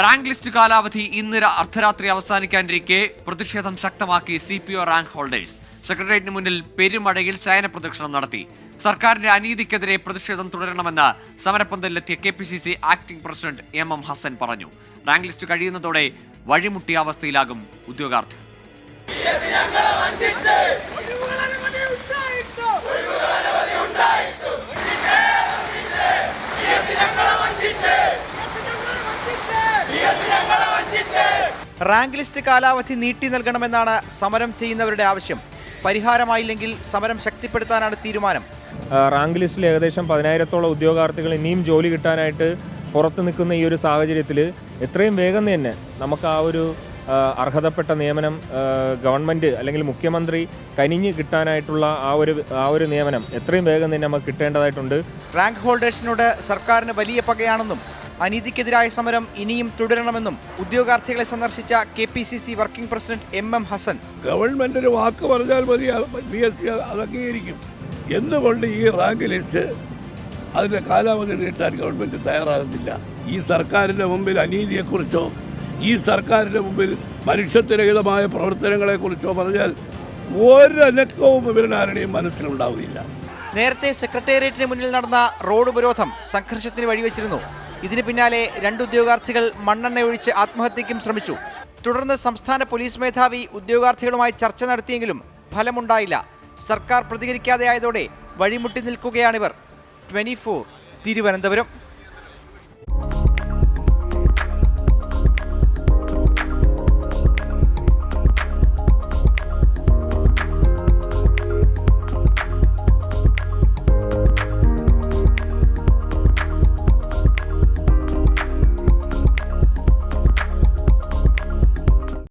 Rank list കാലാവധി ഇന്ന് അർദ്ധരാത്രി അവസാനിക്കാനിരിക്കെ. പ്രതിഷേധം ശക്തമാക്കി C P O rank holders. സെക്രട്ടേറിയറ്റിന് മുന്നിൽ പെരുമഴയിൽ ശയന പ്രദക്ഷിണം നടത്തി. സർക്കാരിന്റെ അനീതിക്കെതിരെ പ്രതിഷേധം തുടരണമെന്ന് സമരപ്പന്തലിലെത്തിയ K P C C acting president M M Hassan പറഞ്ഞു. റാങ്ക് ലിസ്റ്റ് കഴിയുന്നതോടെ വഴിമുട്ടിയ അവസ്ഥയിലാകും ഉദ്യോഗാർത്ഥികൾ. റാങ്ക് ലിസ്റ്റ് കാലാവധി നീട്ടി നൽകണമെന്നാണ് സമരം ചെയ്യുന്നവരുടെ ആവശ്യം. പരിഹാരമായില്ലെങ്കിൽ സമരം ശക്തിപ്പെടുത്താനാണ് തീരുമാനം. റാങ്ക് ലിസ്റ്റിൽ ഏകദേശം പതിനായിരത്തോളം ഉദ്യോഗാർത്ഥികൾ ഇനിയും ജോലി കിട്ടാനായിട്ട് പുറത്ത് നിൽക്കുന്ന ഈ ഒരു സാഹചര്യത്തിൽ എത്രയും വേഗം തന്നെ നമുക്ക് ആ ഒരു അർഹതപ്പെട്ട നിയമനം ഗവൺമെന്റ് അല്ലെങ്കിൽ മുഖ്യമന്ത്രി കനിഞ്ഞ് കിട്ടാനായിട്ടുള്ള ആ ഒരു ആ ഒരു നിയമനം എത്രയും വേഗം തന്നെ നമുക്ക് കിട്ടേണ്ടതായിട്ടുണ്ട്. റാങ്ക് ഹോൾഡേഴ്സിനോട് സർക്കാരിന് വലിയ പകയാണെന്നും അനീതിക്കെതിരായ സമരം ഇനിയും തുടരണമെന്നും ഉദ്യോഗാർത്ഥികളെ സന്ദർശിച്ച K P C C working president M M Hassan. Government ഒരു വാക്ക് പറഞ്ഞാൽ മതി ബി എസ് സി അത് അംഗീകരിക്കും. എന്തുകൊണ്ട് ഈ റാങ്ക് ലിസ്റ്റ് അതിന്റെ കാലാവധി നീട്ടാൻ ഗവൺമെന്റ് തയ്യാറാകുന്നില്ല? ഈ സർക്കാരിന്റെ മുമ്പിൽ അനീതിയെക്കുറിച്ചോ ഈ സർക്കാരിന്റെ മുമ്പിൽ മനുഷ്യത്വരഹിതമായ പ്രവർത്തനങ്ങളെക്കുറിച്ചോ പറഞ്ഞാൽ ഒരനക്കവും ഇവരുടെ മനസ്സിലുണ്ടാവുകയില്ല. നേരത്തെ സെക്രട്ടേറിയറ്റിന് മുന്നിൽ നടന്ന റോഡ് ഉപരോധം സംഘർഷത്തിന് വഴിവെച്ചിരുന്നു. ഇതിന് പിന്നാലെ രണ്ട് ഉദ്യോഗാർത്ഥികൾ മണ്ണെണ്ണ ഒഴിച്ച് ആത്മഹത്യയ്ക്കും ശ്രമിച്ചു. തുടർന്ന് സംസ്ഥാന പോലീസ് മേധാവി ഉദ്യോഗാർത്ഥികളുമായി ചർച്ച നടത്തിയെങ്കിലും ഫലമുണ്ടായില്ല. സർക്കാർ പ്രതികരിക്കാതെയായതോടെ വഴിമുട്ടി നിൽക്കുകയാണിവർ. Twenty four Thiruvananthapuram.